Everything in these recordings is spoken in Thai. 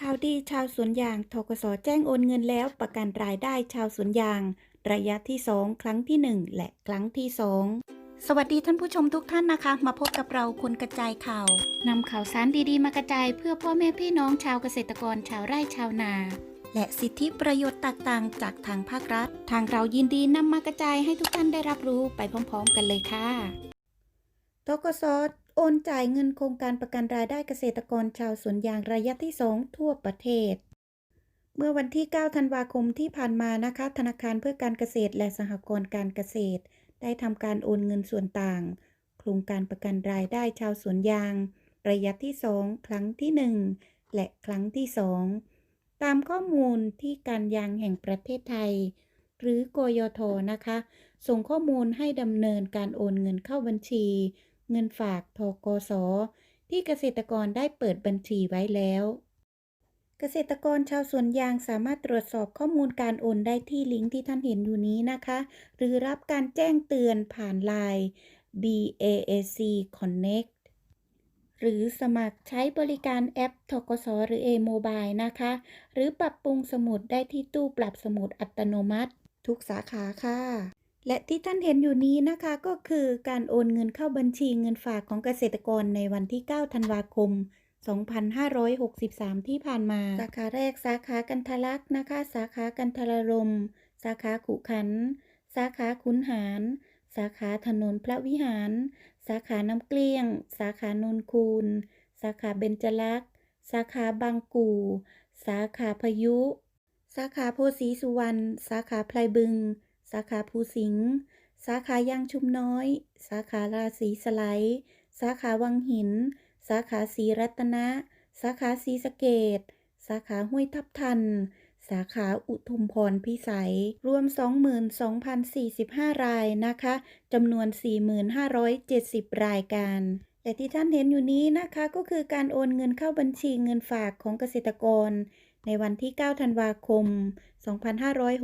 ข่าวดีชาวสวนยางทกสแจ้งโอนเงินแล้วประกันรายได้ชาวสวนยาง ระยะที่ 2 ครั้งที่ 1 และครั้งที่ 2 สวัสดีท่านผู้ชมทุกท่านนะคะ มาพบกับเราคุณกระจายข่าวนำข่าวสารดีๆ มากระจายเพื่อพ่อแม่พี่น้องชาวเกษตรกรชาวไร่ชาวนา และสิทธิประโยชน์ต่างๆ จากทางภาครัฐ ทางเรายินดีนำมากระจายให้ทุกท่านได้รับรู้ไปพร้อม ๆ กันเลยค่ะทกส โอนจ่ายเงินโครงการประกันรายได้เกษตรกรชาวสวนยางระยะที่ 2 ทั่วประเทศ เมื่อวันที่ 9 ธันวาคมที่ผ่านมานะคะ ธนาคารเพื่อการเกษตรและสหกรณ์การเกษตร ได้ทำการโอนเงินส่วนต่าง โครงการประกันรายได้ชาวสวนยาง ระยะที่ 2 ครั้งที่ 1 และครั้งที่ 2 ตามข้อมูลที่การยางแห่งประเทศไทย หรือกยทนะคะ ส่งข้อมูลให้ดำเนินการโอนเงินเข้าบัญชี เงินฝากทกส ที่เกษตรกรได้เปิดบัญชีไว้แล้ว เกษตรกรชาวสวนยางสามารถตรวจสอบข้อมูลการโอนได้ที่ลิงก์ที่ท่านเห็นอยู่นี้นะคะ หรือรับการแจ้งเตือนผ่านไลน์ BAAC Connect หรือสมัครใช้บริการแอปทกสหรือ A-Mobile นะคะ หรือปรับปรุงสมุดได้ที่ตู้ปรับสมุดอัตโนมัติ ทุกสาขาค่ะ และที่ท่านเห็นอยู่นี้นะคะก็คือการโอนเงินเข้าบัญชีเงินฝากของเกษตรกรในวันที่ 9 ธันวาคม 2563 ที่ผ่านมา สาขาแรกสาขากันทะลักษ์นะคะ สาขากันทรลม สาขาขุขัน สาขาขุนหาร สาขาถนนพระวิหาร สาขาน้ำเกลี้ยง สาขานนคูนสาขาเบญจลักษ์ สาขาบางกู่ สาขาพายุ สาขาโพสีสุวรรณ สาขาไพรบึง สาขาภูสิงห์สาขายางชุมน้อย สาขาราศีสไลด์สาขาวังหิน สาขาศรีรัตนะ สาขาศรีสะเกดสาขาห้วยทับทัน สาขาอุทุมพรพิสัย รวม 22,045 รายนะคะจำนวน 4,570 รายการแต่ที่ท่านเห็นอยู่นี้นะคะก็คือการโอนเงินเข้าบัญชีเงินฝากของเกษตรกร ในวันที่ 9 ธันวาคม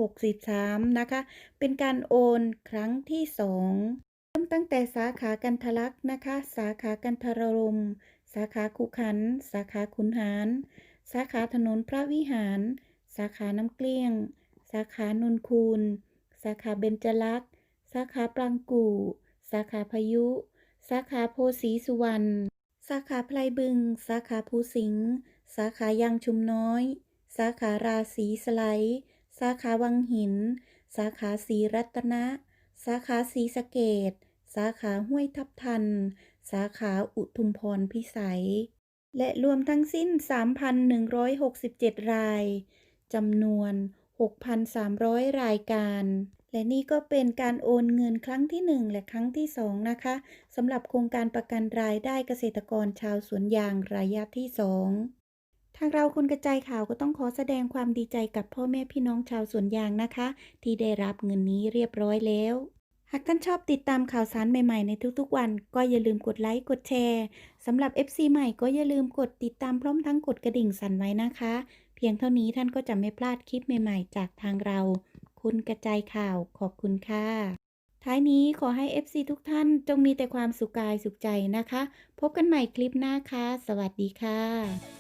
2563 นะคะ เป็นการโอนครั้งที่ 2 เริ่มตั้งแต่สาขากันทลักษ์นะคะ สาขากันทรลม สาขาขุขัน สาขาขุนหาร สาขาถนนพระวิหาร สาขาน้ำเกลี้ยง สาขานนคูนสาขาเบญจลักษ์ สาขาปรางกู่ สาขาพายุ สาขาโพสีสุวรรณ สาขาไพรบึง สาขาภูสิงห์ สาขายางชุมน้อยาขาราศีสไลด์สาขาวังหิน สาขาศรีรัตนะ สาขาศรีสะเกดสาขาห้วยทับทัน สาขาอุทุมพรพิสัย และรวมทั้งสิ้น 3,167 รายจำนวน 6,300 รายการ และนี่ก็เป็นการโอนเงินครั้งที่ 1 และครั้งที่ 2 นะคะสำหรับโครงการประกันรายได้เกษตรกรชาวสวนยางระยะที่ 2 ทางเราคุณกระจายข่าวก็ต้องขอแสดงความดีใจกับพ่อแม่พี่น้องชาวสวนยางนะคะ ที่ได้รับเงินนี้เรียบร้อยแล้ว หากท่านชอบติดตามข่าวสารใหม่ๆในทุกๆวัน ก็อย่าลืมกดไลค์กดแชร์สำหรับ FC ใหม่ก็อย่าลืมกดติดตามพร้อมทั้งกดกระดิ่งสั่นไว้นะคะ เพียงเท่านี้ท่านก็จะไม่พลาดคลิปใหม่ๆ จากทางเรา คุณกระจายข่าวขอบคุณค่ะท้ายนี้ขอให้ FC ทุกท่านจงมีแต่ความสุขกายสุขใจนะคะ พบกันใหม่คลิปหน้าค่ะ สวัสดีค่ะ